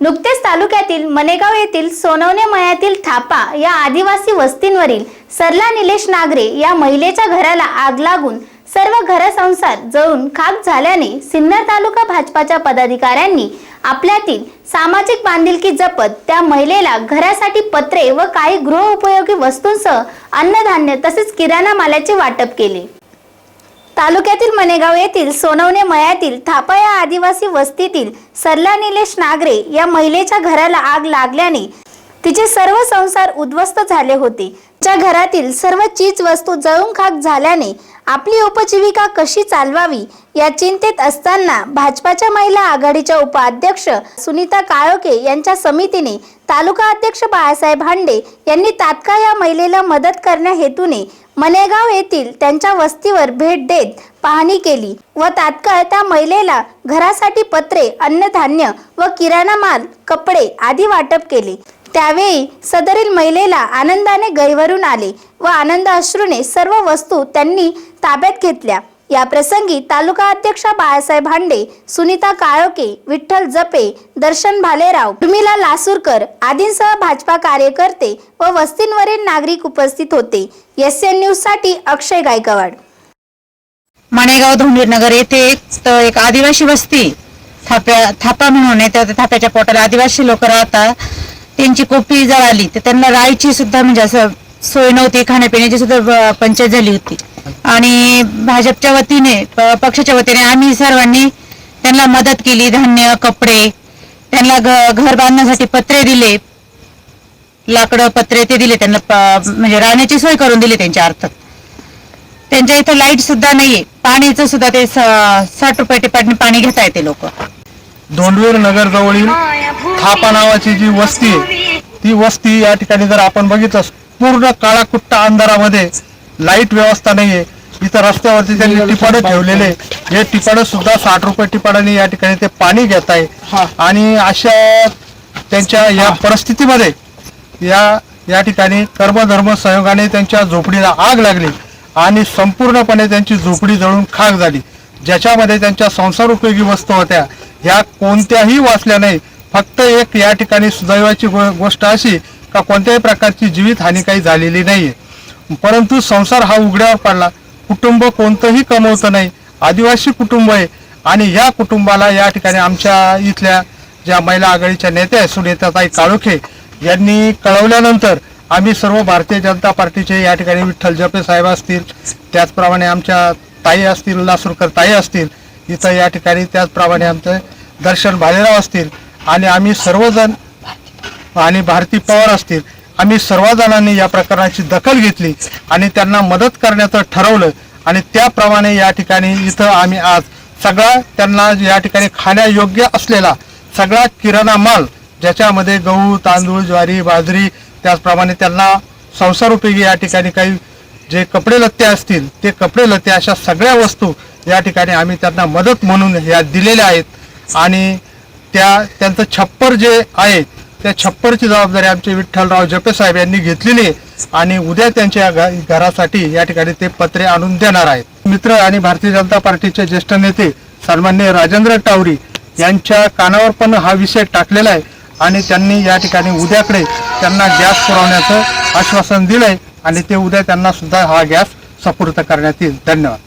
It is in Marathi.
नुकतेच तालुक्यातील मनेगाव येथील सोनवणे मयातील थापा या आदिवासी वस्तींवरील सरला निलेश नागरे या महिलेच्या घराला आग लागून सर्व घरसंसार जळून खाक झाल्याने सिन्नर तालुका भाजपाच्या पदाधिकाऱ्यांनी आपल्यातील सामाजिक बांधिलकी जपत त्या महिलेला घरासाठी पत्रे व काही गृहउपयोगी वस्तूंसह अन्नधान्य तसेच किराणा मालाचे वाटप केले. तालुक्यातील मनेगाव येथील सोनवणे मयातील थापा या आदिवासी वस्तीतील सरला निलेश नागरे या महिलेच्या घराला आग लागल्याने तिचे सर्व संसार उद्ध्वस्त झाले होते. च्या घरातील सर्व चीज वस्तू जळून खाक झाल्याने आपली उपजीविका कशी चालवावी या चिंतेत असताना भाजपाच्या महिला आघाडीच्या उपाध्यक्ष सुनीता काळोके यांच्या समितीने तालुका अध्यक्ष बाळासाहेब हांडे यांनी तात्काळ या महिलेला मदत करण्या हेतूने मनेगाव येथील त्यांच्या वस्तीवर भेट देत पाहणी केली व तात्काळ त्या महिलेला घरासाठी पत्रे अन्नधान्य व किराणा माल कपडे आदी वाटप केले. त्यावेळी सदरील महिलेला आनंदाने गैवरून आले व आनंद अश्रूने सर्व वस्तू त्यांनी ताब्यात घेतल्या. या प्रसंगी तालुका अध्यक्ष बाळासाहेब हांडे सुनीता काळोके विठ्ठल जपे दर्शन भालेराव उर्मिला लासूरकर आदींसह भाजपा कार्यकर्ते व वस्तींवरील नागरिक उपस्थित होते. एस एन न्यूजसाठी अक्षय गायकवाड. माणेगाव धोंडीरनगर येथे एक एक आदिवासी वस्ती थाप्या थापा म्हणून आहे थाप्याच्या पोटाला आदिवासी लोक राहतात. त्यांची कोपी जळाली तर त्यांना राहायची सुद्धा म्हणजे असं सोय नव्हती खाण्यापिण्याची सुद्धा पंचायत झाली होती. आणि भाजपच्या वतीने पक्षाच्या वतीने आम्ही सर्वांनी त्यांना मदत केली धान्य कपडे त्यांना घर बांधण्यासाठी पत्रे दिले. लाकडं पत्रे ते दिले त्यांना म्हणजे राहण्याची सोय करून दिली त्यांच्या अर्थात. त्यांच्या इथं लाइट सुद्धा नाहीये पाण्याचं सुद्धा ते साठ रुपये टिपाटने पाणी घेता येते लोक. धोंडवीर नगर जवळील थापा नावाची जी वस्ती आहे ती वस्ती या ठिकाणी जर आपण बघितलं पूर्ण काळाकुट्टा अंधारामध्ये लाइट व्यवस्था नाहीये. इथं रस्त्यावरती त्यांनी टिपाडं ठेवलेले हे टिपाडं सुद्धा साठ रुपये टिपाडाने या ठिकाणी ते पाणी घेत आहे. आणि अशा त्यांच्या या परिस्थितीमध्ये या या ठिकाणी कर्मधर्म संयोगाने त्यांच्या झोपडीला आग लागली आणि संपूर्णपणे त्यांची झोपडी जळून खाक झाली. ज्याच्यामध्ये त्यांच्या संसार उपयोगी वस्तू होत्या. ह्या कोणत्याही वाचल्या नाही. फक्त एक या ठिकाणी सुदैवाची गो- गोष्ट अशी का कोणत्याही प्रकारची जीवितहानी काही झालेली नाहीये परंतु संसार हा उघड्यावर पडला. कुटुंब कोणतंही कमवतं नाही. आदिवासी कुटुंब आहे. आणि या कुटुंबाला या ठिकाणी आमच्या इथल्या ज्या महिला आघाडीच्या नेत्या आहेत सुनेताताई काळोखे यांनी कळवल्यानंतर आम्ही सर्व भारतीय जनता पार्टीचे या ठिकाणी विठ्ठल जपे साहेब असतील त्याचप्रमाणे आमच्या ताई असतील लासूरकर ताई असतील इथं या ठिकाणी त्याचप्रमाणे आमचं दर्शन भालेराव असतील आणि आम्ही सर्वजण आणि भारती पवार असतील आम्ही सर्वजणांनी या प्रकरणाची दखल घेतली आणि त्यांना मदत करण्याचं ठरवलं. आणि त्याप्रमाणे या ठिकाणी इथं आम्ही आज सगळा त्यांना या ठिकाणी खाण्यायोग्य असलेला सगळा किराणा माल ज्याच्यामध्ये गहू तांदूळ ज्वारी बाजरी त्याचप्रमाणे त्यांना संसारोपयोगी या ठिकाणी काही जे कपडे लत्ते असतील ते कपडे लत्ते अशा सगळ्या वस्तू या ठिकाणी आम्ही त्यांना मदत म्हणून या दिलेल्या आहेत. आणि त्या त्यांचं छप्पर जे आहे त्या छप्परची जबाबदारी आमचे विठ्ठलराव जपे साहेब यांनी घेतलेली आहे. आणि उद्या त्यांच्या घ- घरासाठी या ठिकाणी ते पत्रे आणून देणार आहेत. मित्र आणि भारतीय जनता पार्टीचे ज्येष्ठ नेते सन्मान्य राजेंद्र टावरी यांच्या कानावर पण हा विषय टाकलेला आहे. आणि त्यांनी या ठिकाणी उद्याकडे त्यांना गॅस पुरवण्याचं आश्वासन दिलंय. आणि ते उद्या त्यांना सुद्धा हा गॅस सपूर्त करण्यात येईल. धन्यवाद.